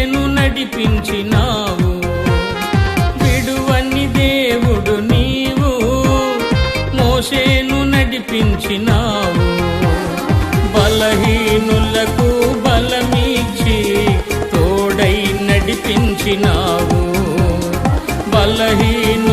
నేను నడిపించినావు. విడువని దేవుడు నీవు మోసేను నడిపించినావు. బలహీనులకు బలమిచ్చి తోడై నడిపించినావు. బలహీను